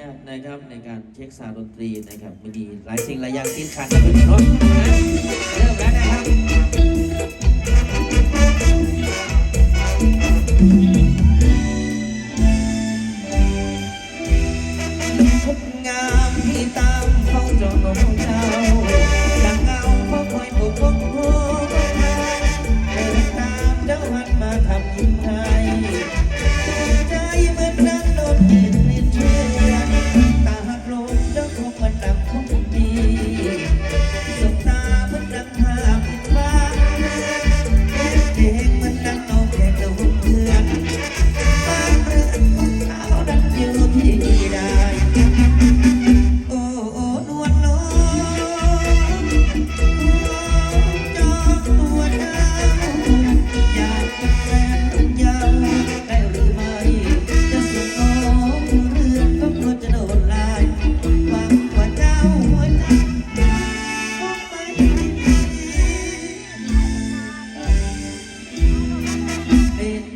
ยากนะครับในการเช็คสาดนตรีนะครับมีดีหลายสิ่งหลายอย่างติดขัดขึ้นรถเริ่มแล้วนะครับ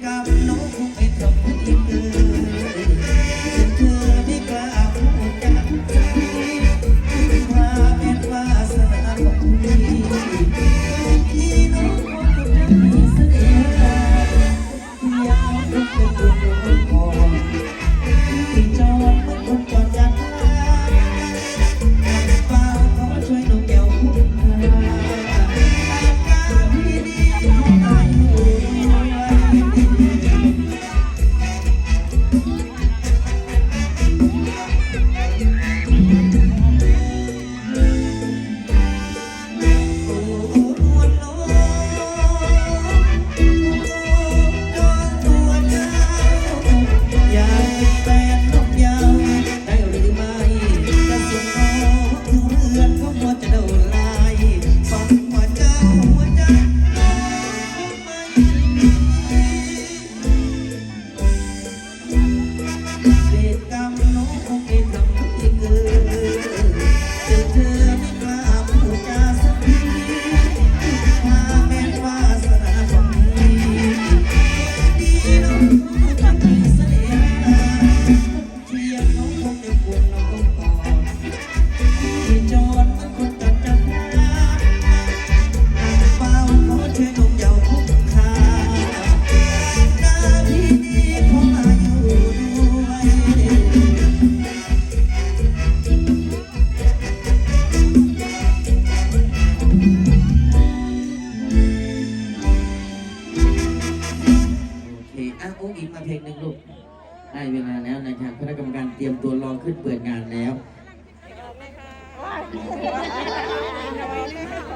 กับนกทุกเอ็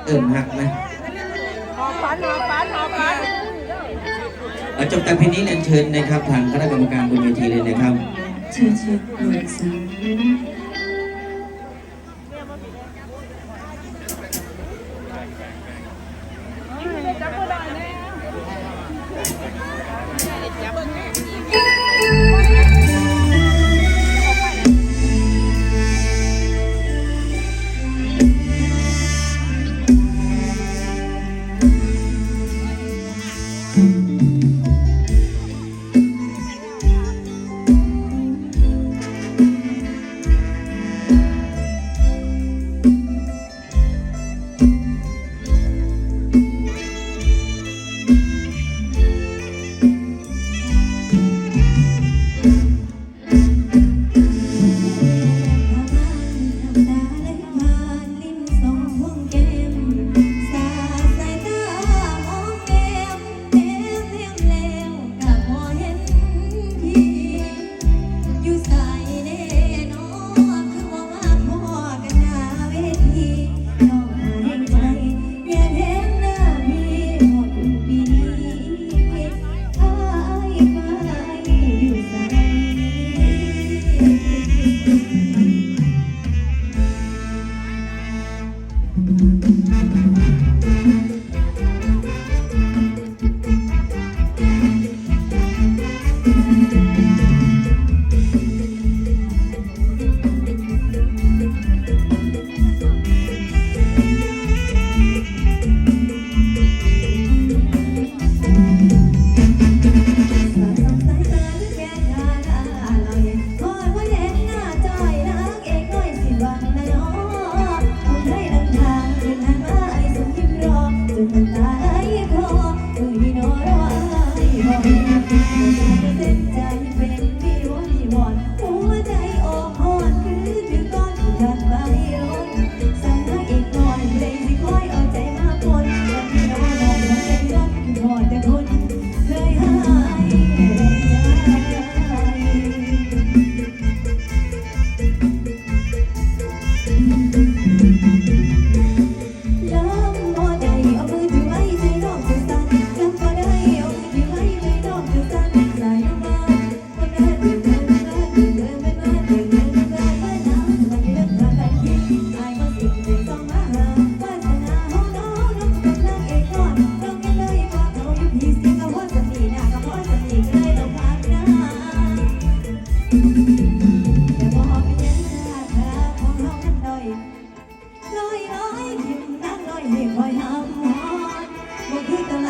เอิ่มหักนะจบแต่เพียงนี้เรียนเชิญนะครับทางคณะกรรมการบนเวทีเลยนะครับ เชิญเชิญ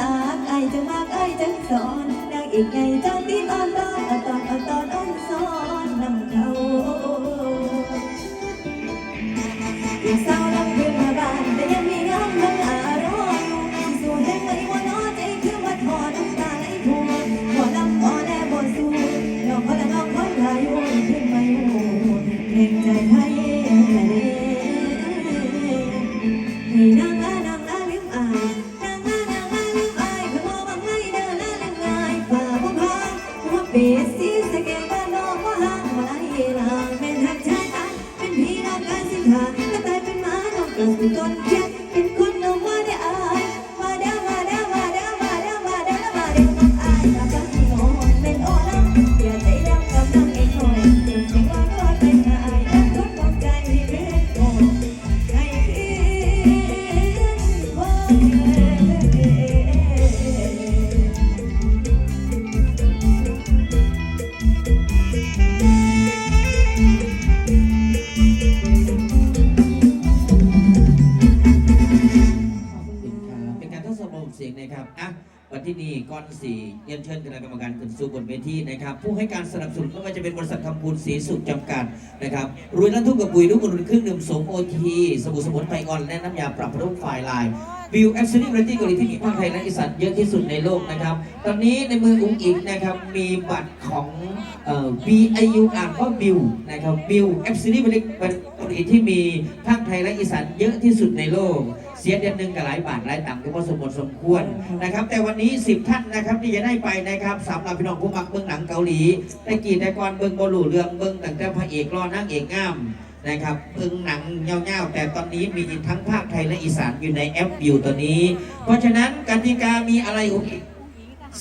ากไอจะมากไอจะสอนนางเอกใหญ่จังที่ตอนตอนตอนตอน อะวันที่นี่ก้อนสี่เรียนเชิญคณะกรรมการขึ้นสู่บนเวทีนะครับ ผู้ให้การสนับสนุนก็ว่าจะเป็นบริษัทคำพูนสีสุขจำกัดนะครับรวยน้ำทุกกับปุ๋ยลูกกระดุนเครื่องดื่มสมโอทีสบู่สมุนไพรออนและน้ำยาปรับรูปไฟลายวิวแอคชั่นบริตี้เกาหลีที่มีภาคไทยและอีสานเยอะที่สุดในโลกนะครับ ตอนนี้ในมืออุ้งอิงนะครับ มีบัตรของเอ่อ BIU อ่านว่าบิวนะครับบิวแอคชั่นบริตี้เกาหลีที่มีภาคไทยและอีสานเยอะที่สุดในโลก สียเดือนหนึ่งกับหลายบาทหลายตังค์ก็พอสมควรสมควรนะครับ แต่วันนี้ 10 ท่านนะครับที่จะได้ไปนะครับสำหรับพี่น้องผู้มักเบื้องหนังเกาหลีได้กี่แต่ก่อนเบื้องบอลูเรื่องเบื้องตั้งแต่พระเอกรอนางเอกงามนะครับเบื้องหนังเงาๆแต่ตอนนี้มีทั้งภาคไทยและอีสานอยู่ในแอปวิวตัวนี้ เพราะฉะนั้นกติกามีอะไรอีก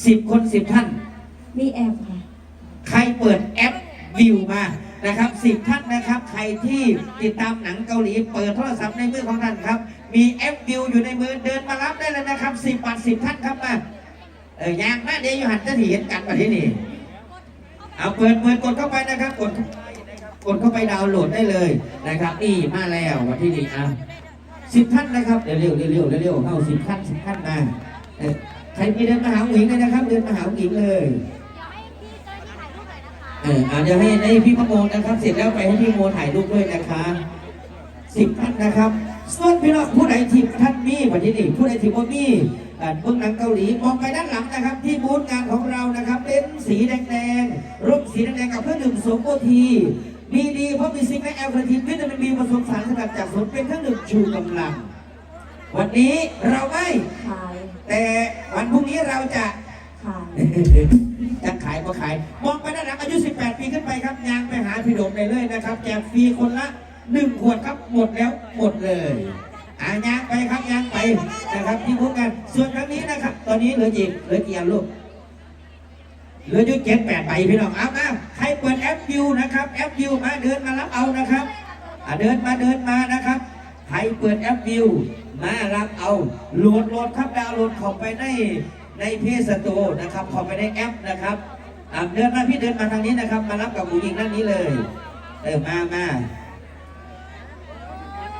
สิบคนสิบท่าน มีแอปค่ะ ใครเปิดแอปวิวมานะครับสิบท่านนะครับ ใครที่ติดตามหนังเกาหลี เปิดโทรศัพท์ในมือของท่านครับ มีแอปวิวอยู่ในมือเดินมารับได้เลยนะครับสิบบาทสิบท่านครับมาเออยางมาเดี๋ยวอยู่หันจะเห็นกันมาที่นี่เอาเปิดเปิดกดเข้าไปนะครับกดกดเข้าไปดาวน์โหลดได้เลยนะครับ นี่มาแล้ววันที่นี่อะสิบท่านนะครับเร็วเร็วเร็วเร็วเร็วเข้าสิบท่านสิบท่านมาใครมีเดินมาหาหญิงเลยนะครับ เดินมาหาหญิงเลยเอออาจจะให้ให้พี่พโมนะครับ เสร็จแล้วไปให้พี่โมถ่ายรูปด้วยนะคะสิบท่านนะครับ ส่วนพี่น้องผู้ใดทีมท่านมีวันนี้นี่ผู้ใดทีมว่ามีอ่าเบื้องหลังเกาหลีมองไปด้านหลังนะครับ ที่บูธงานของเรานะครับเป็นสีแดงๆร่มสีแดงๆกับเครื่องดื่มโสมโอทีมีดีเพราะมีซิงค์และแอลคาทินวิตามินบีผสมสารสกัดจากสมุนเป็นเครื่องดื่มชูกำลัง วันนี้เราไม่ขาย แต่วันพรุ่งนี้เราจะขายจะขายก็ขาย มองไปด้านหลังอายุ 18 ปีขึ้นไปครับยางไปหาพี่โดมได้เลยนะครับแจกฟรีคนละ หนึ่งขวดครับหมดแล้วหมดเลยอ่ายางไปครับยางไปนะครับที่พูดกันส่วนครั้งนี้นะครับ ตอนนี้เหลือจีเหลือกี่อันลูกเหลืออยู่เจ็ดแปดใบพี่น้องเอามาใครเปิดแอปวิวนะครับแอปวิวมาเดินมารับเอานะครับเดินมาเดินมานะครับใครเปิดแอปวิวมารับเอาโหลดโหลดครับดาวน์โหลดเข้าไปในในเพจสตร์นะครับเข้าไปในแอปนะครับเดินมาพี่เดินมาทางนี้นะครับ มารับกับผู้หญิงด้านนี้เลยเออมามา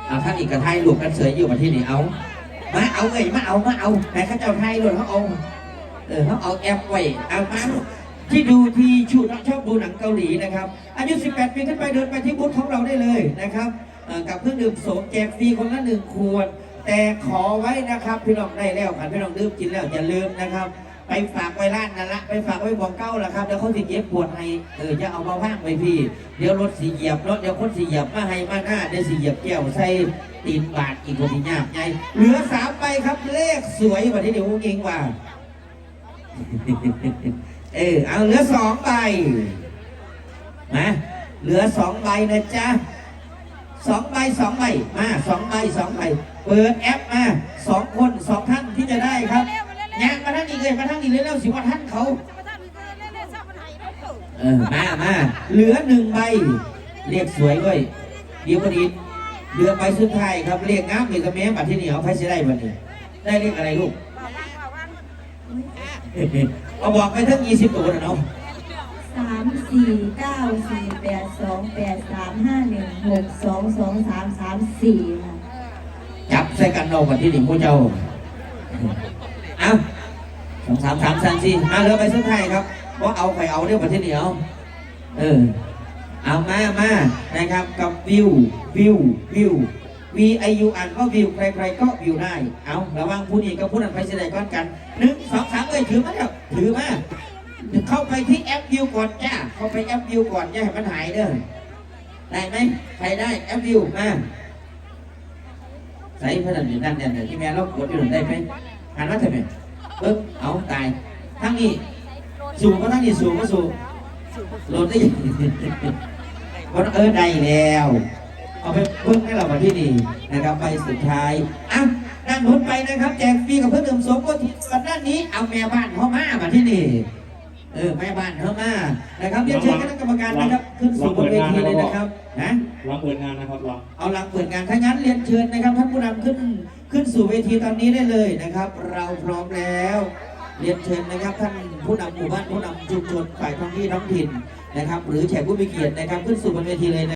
เอาท่านอีกกระไทยลูกกันเสยอยู่มาที่นี่เอา มาเอาเอ้ยมาเอามาเอาแต่ข้าเจ้าไทยเลยเขาเอาเออเขาเอาแอปไว้เอามาที่ดูที่ชูชอบดูหนังเกาหลีนะครับอายุ 18 ปีขึ้นไปเดินไปที่บูธของเราได้เลยนะครับกับเครื่องดื่มโสมแจกฟรีคนละหนึ่งขวด แต่ขอไว้นะครับ พี่น้องได้แล้วครับพี่น้องดื่มกินแล้วอย่าลืมนะครับ ไปฝากไว้ร้านนั่นละไปฝากไว้บอกเก้าละครับเดี๋ยวเขาสิเก็บปวดให้เออจะเอามาว่างไว้พี่ เดี๋ยวรถสีเหยียบรถเดี๋ยวคนสีเหยียบมาให้มาหน้าเดี๋ยวสีเหยียบแก้วใส่ตีนบาทอีกคนที่ยากไงเหลือสามใบครับเลขสวยกว่าที่เดี๋ยวเก่งกว่าเออเอาเหลือสองใบมาเหลือสองใบนะจ๊ะสองใบสองใบมาสองใบสองใบเปิดแอปมาสองคนสองท่านที่จะได้ครับ ยางมาท่านอีกเลยมาท่านอีกเลยแล้วสิว่าท่านเขา เออมามาเหลือหนึ่งใบเรียกสวยด้วยเดี๋ยวพอดีเหลือใบสุดท้ายครับเรียกงามอีกกับแม่บัตรที่เหนียวใครจะได้บัตรนี้ได้เรียกอะไรลูกเอาบอกไปทั้งยี่สิบตัวนะเนาะสามสี่เก้าสี่แปดสองแปดสามห้าหนึ่งหกสองสองสามสามสี่ค่ะจับใส่กันเอาบัตรที่หนึ่งพวกเจ้าเอาสองสามสามสามสี่มาเหลือใบสุดท้ายครับว่าเอาไปเอาเรื่องบัตรที่เหนียวเออเอามามานะครับกับวิววิววิว V I U อ่านก็วิวใครๆก็วิวได้ เอาระวังผู้นี้กับผู้นั้นไปเสยดายก้อนกันหนึ่งสองสามเอ้ยถือมาแล้วถือมาเข้าไปที่แอปวิวก่อนจ้าเข้าไปแอปวิวก่อนอย่าให้มันหายเด้อได้ไหมใครได้แอปวิวมาใส่พนันอยู่นั่นเนี่ยเดี๋ยวที่แม่เรากดอยู่ได้ไหมหันมาเถอะ เอ๊บเอาตายทั้งนี้ สูงก็ทั้งนี้สูงก็สูงโหลดได้ยังคนเออได้แล้ว เอาไปพึ่งให้เรามาที่นี่นะครับไปสุดท้ายอะด้านพ้นไปนะครับ แจกฟรีกับเพื่อนเดิมสมก็ที่ส่วนด้านนี้เอาแม่บ้านเข้ามามาที่นี่ เออแม่บ้านเข้ามานะครับเรียนเชิญคณะกรรมการนะครับขึ้นสู่บนเวทีเลยนะครับนะลองเปิดงานนะครับลองเอาหลังเปิดงานถ้างั้นเรียนเชิญนะครับท่านผู้นำขึ้นขึ้นสู่เวทีตอนนี้ได้เลยนะครับ เราพร้อมแล้วเรียนเชิญนะครับท่านผู้นำหมู่บ้านผู้นำชุมชนฝ่ายท้องที่ท้องถิ่นนะครับ หรือแขกผู้มีเกียรตินะครับขึ้นสู่บนเวทีเลยนะ